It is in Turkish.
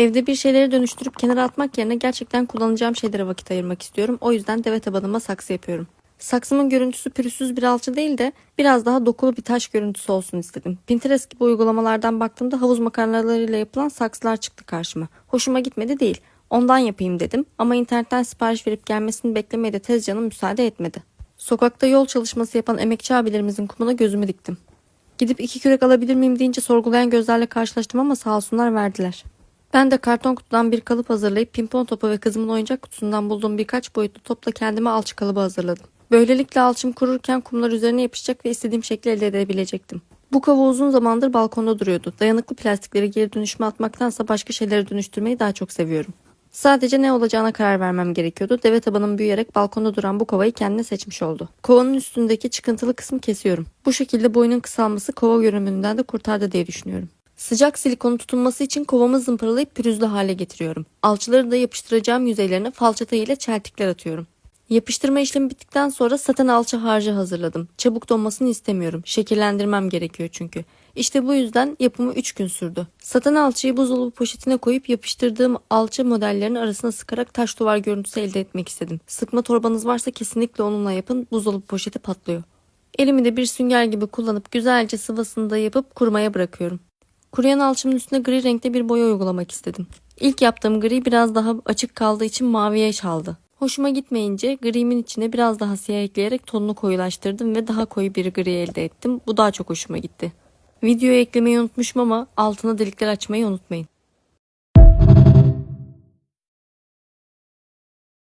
Evde bir şeyleri dönüştürüp kenara atmak yerine gerçekten kullanacağım şeylere vakit ayırmak istiyorum. O yüzden deve tabanıma saksı yapıyorum. Saksımın görüntüsü pürüzsüz bir alçı değil de biraz daha dokulu bir taş görüntüsü olsun istedim. Pinterest gibi uygulamalardan baktığımda havuz makarnalarıyla yapılan saksılar çıktı karşıma. Hoşuma gitmedi değil. Ondan yapayım dedim ama internetten sipariş verip gelmesini beklemeye de tez canım müsaade etmedi. Sokakta yol çalışması yapan emekçi abilerimizin kumuna gözümü diktim. Gidip iki kürek alabilir miyim deyince sorgulayan gözlerle karşılaştım ama sağ olsunlar verdiler. Ben de karton kutudan bir kalıp hazırlayıp pimpon topu ve kızımın oyuncak kutusundan bulduğum birkaç boyutlu topla kendime alçı kalıbı hazırladım. Böylelikle alçım kururken kumlar üzerine yapışacak ve istediğim şekli elde edebilecektim. Bu kova uzun zamandır balkonda duruyordu. Dayanıklı plastikleri geri dönüşüme atmaktansa başka şeylere dönüştürmeyi daha çok seviyorum. Sadece ne olacağına karar vermem gerekiyordu. Deve tabanım büyüyerek balkonda duran bu kovayı kendine seçmiş oldu. Kovanın üstündeki çıkıntılı kısmı kesiyorum. Bu şekilde boyunun kısalması kova görünümünden de kurtardı diye düşünüyorum. Sıcak silikonu tutunması için kovamı zımparalayıp pürüzlü hale getiriyorum. Alçıları da yapıştıracağım yüzeylerine falçata ile çeltikler atıyorum. Yapıştırma işlemi bittikten sonra saten alçı harcı hazırladım. Çabuk donmasını istemiyorum. Şekillendirmem gerekiyor çünkü. İşte bu yüzden yapımı 3 gün sürdü. Saten alçıyı buzdolabı poşetine koyup yapıştırdığım alçı modellerin arasına sıkarak taş duvar görüntüsü elde etmek istedim. Sıkma torbanız varsa kesinlikle onunla yapın. Buzdolabı poşeti patlıyor. Elimi de bir sünger gibi kullanıp güzelce sıvasını da yapıp kurumaya bırakıyorum. Kuruyan alçımın üstüne gri renkte bir boya uygulamak istedim. İlk yaptığım gri biraz daha açık kaldığı için maviye çaldı. Hoşuma gitmeyince grimin içine biraz daha siyah ekleyerek tonunu koyulaştırdım ve daha koyu bir gri elde ettim. Bu daha çok hoşuma gitti. Videoya eklemeyi unutmuşum ama altına delikler açmayı unutmayın.